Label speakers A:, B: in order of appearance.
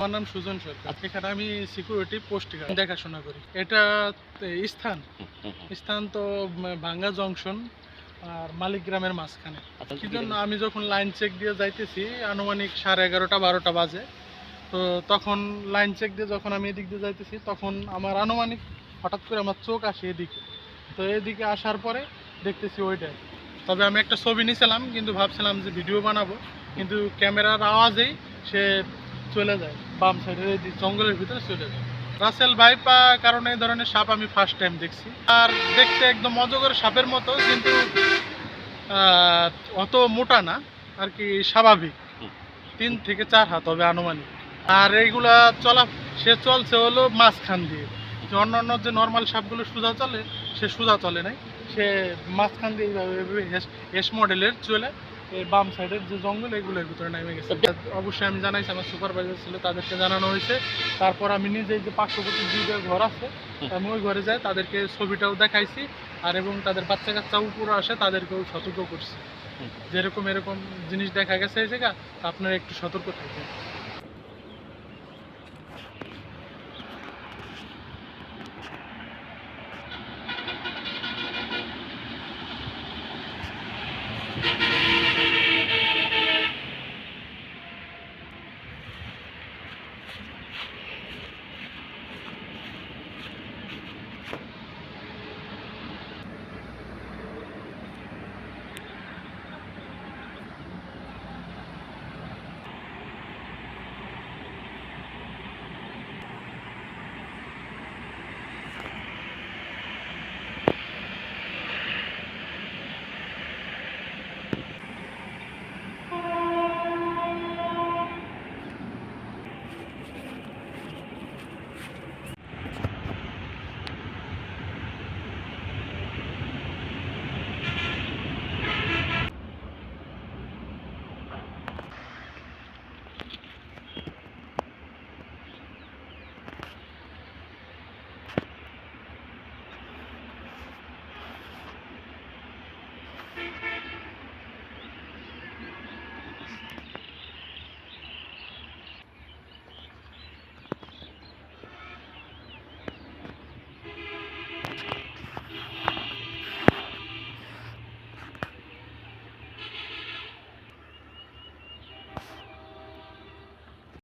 A: আমার নাম সুজন সরকার। এখানে আমি সিকিউরিটি পোস্ট দেখাশোনা করি। এটা স্থান। স্থান তো ভাঙ্গা জংশন আর মালিক গ্রামের মাঝখানে।
B: আচ্ছা,
A: কি জন্য আমি যখন লাইন চেক দিয়ে যাইতেছি আনুমানিক সাড়ে এগারোটা বারোটা বাজে। তো তখন লাইন চেক দিয়ে যখন আমি এদিক দিয়ে যাইতেছি তখন আমার আনুমানিক হঠাৎ করে আমার চোখ আসে এদিকে। তো এদিকে আসার পরে দেখতেছি ওইটাই তবে আমি একটা ছবি নিয়েছিলাম কিন্তু ভাবছিলাম যে ভিডিও বানাবো। কিন্তু ক্যামেরার আওয়াজেই সে চলে যায়, বাম সাইডের এই জঙ্গলের ভিতরে চলে যায়। রাসেল ভাইপা কারণ এই ধরনের সাপ আমি ফার্স্ট টাইম দেখছি। আর দেখতে একদম অজগর সাপের মতো, কিন্তু অত মোটা না, আর কি স্বাভাবিক। তিন থেকে চার হাত হবে আনুমানিক। আর এইগুলা চলা, সে চলছে হলো মাঝখান দিয়ে। যে অন্যান্য যে নর্মাল সাপগুলো সোজা চলে, সে সোজা চলে নাই। সে মাঝখান দিয়ে এইভাবে এস মডেলের চলে। এই বাম সাইডের যে জঙ্গল এগুলোর ভিতরে নেমে গেছে। অবশ্যই আমি জানাইছি আমার সুপারভাইজার ছিল তাদেরকে জানানো হয়েছে। তারপর আমি নিজে যে পার্শ্ববর্তী দুইটা ঘর আছে আমি ওই ঘরে যাই তাদেরকে ছবিটাও দেখাইছি আর এবং তাদের বাচ্চা কাচ্চা উপরে আসে তাদেরকেও সতর্ক করছি। যেরকম এরকম জিনিস দেখা গেছে এই জায়গা আপনারা একটু সতর্ক থাকবেন।